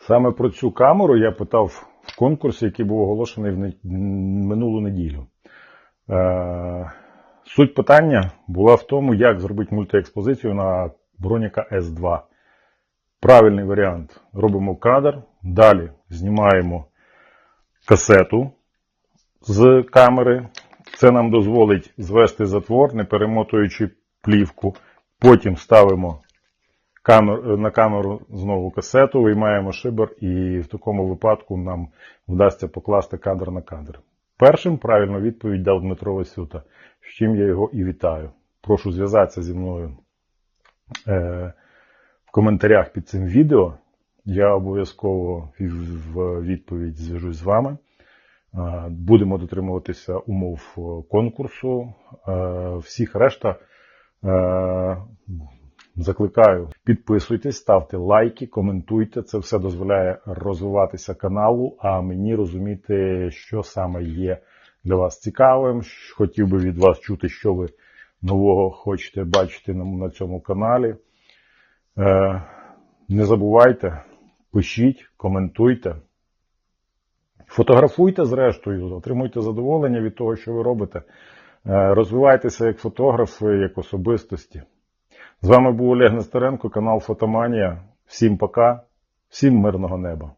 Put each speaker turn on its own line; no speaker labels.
Саме про цю камеру я питав в конкурсі, який був оголошений в минулу неділю. Е, Суть питання була в тому, як зробити мультиекспозицію на Броніка S2. Правильний варіант. Робимо кадр, далі знімаємо касету з камери. Це нам дозволить звести затвор, не перемотуючи плівку. Потім ставимо камер, на камеру знову касету, виймаємо шибер, і в такому випадку нам вдасться покласти кадр на кадр. Першим правильну відповідь дав Дмитро Васюта, з чим я його і вітаю. Прошу зв'язатися зі мною е, в коментарях під цим відео. Я обов'язково в відповідь зв'яжусь з вами. Е, Будемо дотримуватися умов е, конкурсу. Е, Всіх решта закликаю, підписуйтесь, ставте лайки, коментуйте. Це все дозволяє розвиватися каналу, а мені розуміти, що саме є для вас цікавим. Хотів би від вас чути, що ви нового хочете бачити на, цьому каналі. Е, не забувайте, пишіть, коментуйте. Фотографуйте зрештою, отримуйте задоволення від того, що ви робите. Е, Розвивайтеся як фотографи, як особистості. З вами був Олег Нестеренко, канал Фотоманія. Всім пока, всім мирного неба.